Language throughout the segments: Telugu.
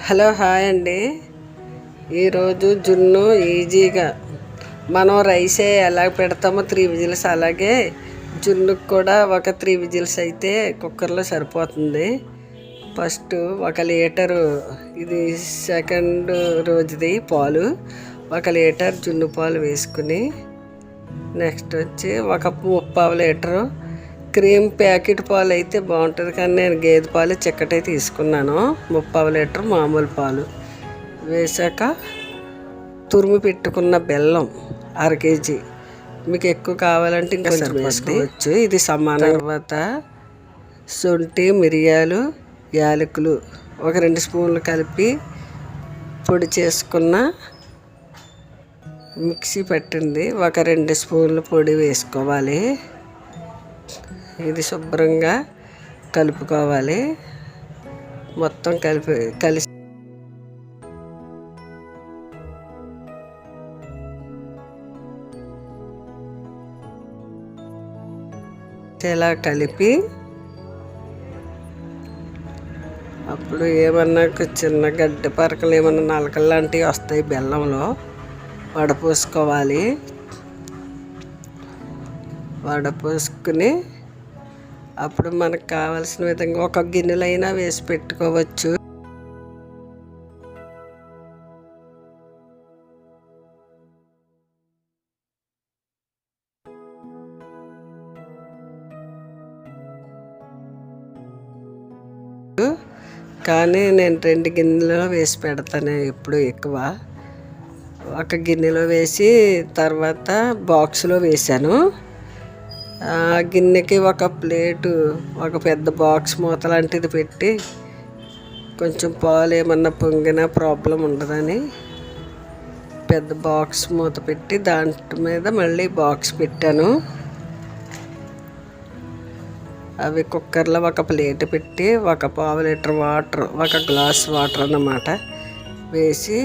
హలో హాయ్ అండి. ఈరోజు జున్ను ఈజీగా మనం రైసే ఎలా పెడతామో త్రీ విజిల్స్. అలాగే జున్నుకు కూడా ఒక త్రీ విజిల్స్ అయితే కుక్కర్లో సరిపోతుంది. ఫస్ట్ ఒక లీటరు ఇది సెకండ్ రోజుది పాలు. ఒక లీటర్ జున్ను పాలు వేసుకుని నెక్స్ట్ వచ్చి ఒక ముప్పావు లీటరు క్రీమ్ ప్యాకెట్ పాలు అయితే బాగుంటుంది కానీ నేను గేదె పాలు చిక్కటే తీసుకున్నాను. ముప్పావు లీటర్ మామూలు పాలు. వేసాక తురుము పెట్టుకున్న బెల్లం అర కేజీ. మీకు ఎక్కువ కావాలంటే ఇంకా వేసుకోవచ్చు ఇది సమానం తర్వాత శొంఠి మిరియాలు యాలకులు ఒక రెండు స్పూన్లు కలిపి పొడి చేసుకున్న మిక్సీ పట్టింది. ఒక రెండు స్పూన్లు పొడి వేసుకోవాలి. ఇది శుభ్రంగా కలుపుకోవాలి. మొత్తం కలిపి కలిసి ఇలా కలిపి అప్పుడు ఏమన్నా చిన్న గడ్డి పరకలు ఏమన్నా నలకలు లాంటివి వస్తాయి బెల్లంలో వడపోసుకోవాలి. వడపోసుకుని అప్పుడు మనకు కావాల్సిన విధంగా ఒక గిన్నెలైనా వేసి పెట్టుకోవచ్చు. కానీ నేను రెండు గిన్నెలో వేసి పెడతాను ఎప్పుడు ఎక్కువ. ఒక గిన్నెలో వేసి తర్వాత బాక్స్లో వేసాను గిన్నెకి ఒక ప్లేటు ఒక పెద్ద బాక్స్ మూత లాంటిది పెట్టి కొంచెం పాలు ఏమన్నా పొంగినా ప్రాబ్లం ఉండదని పెద్ద బాక్స్ మూత పెట్టి దాంట్ మీద మళ్ళీ బాక్స్ పెట్టాను. అవి కుక్కర్లో ఒక ప్లేట్ పెట్టి ఒక పావు లీటర్ వాటర్ ఒక గ్లాస్ వాటర్ అన్నమాట వేసి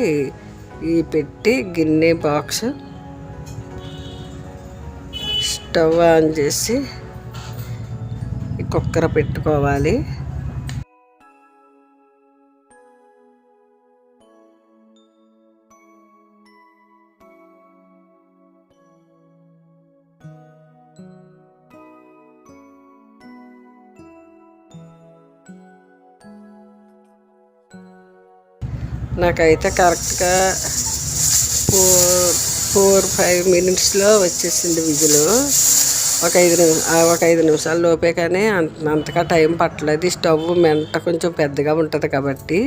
ఈ పెట్టి గిన్నె బాక్స్ స్టవ్ ఆన్ చేసి కుక్కర కుక్కర్ పెట్టుకోవాలి. నాకైతే కరెక్ట్గా ఫోర్ ఫైవ్ మినిట్స్లో వచ్చేసింది విజులు. ఒక ఐదు నిమి ఒక ఐదు నిమిషాల లోపే కానీ అంత అంతగా టైం పట్టలేదు. స్టవ్ మెంట కొంచెం పెద్దగా ఉంటుంది కాబట్టి.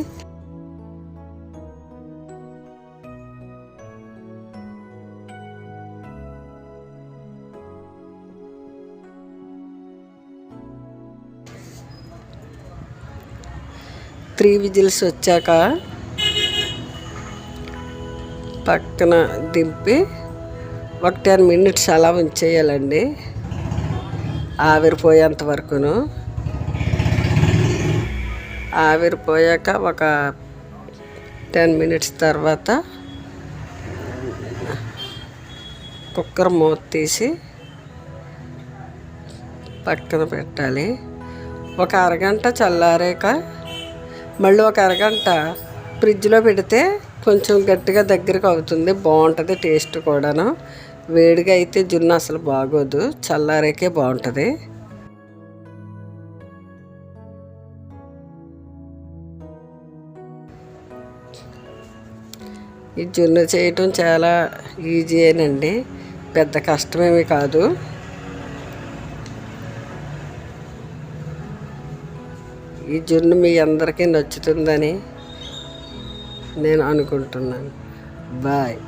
త్రీ విజిల్స్ వచ్చాక పక్కన దింపి ఒక టెన్ మినిట్స్ అలా ఉంచేయాలండి. ఆవిరిపోయేంత వరకును. ఆవిరిపోయాక ఒక టెన్ మినిట్స్ తర్వాత కుక్కర్ మూత తీసి పక్కన పెట్టాలి. ఒక అరగంట చల్లారాక మళ్ళీ ఒక అరగంట ఫ్రిడ్జ్లో పెడితే కొంచెం గట్టిగా దగ్గరకు అవుతుంది బాగుంటుంది టేస్ట్ కూడాను. వేడిగా అయితే జున్ను అసలు బాగోదు చల్లారేకే బాగుంటుంది. ఈ జున్ను చేయటం చాలా ఈజీయేనండి పెద్ద కష్టమేమి కాదు. ఈ జున్ను మీ అందరికీ నచ్చుతుందని నేను అనుకుంటున్నాను. బాయ్.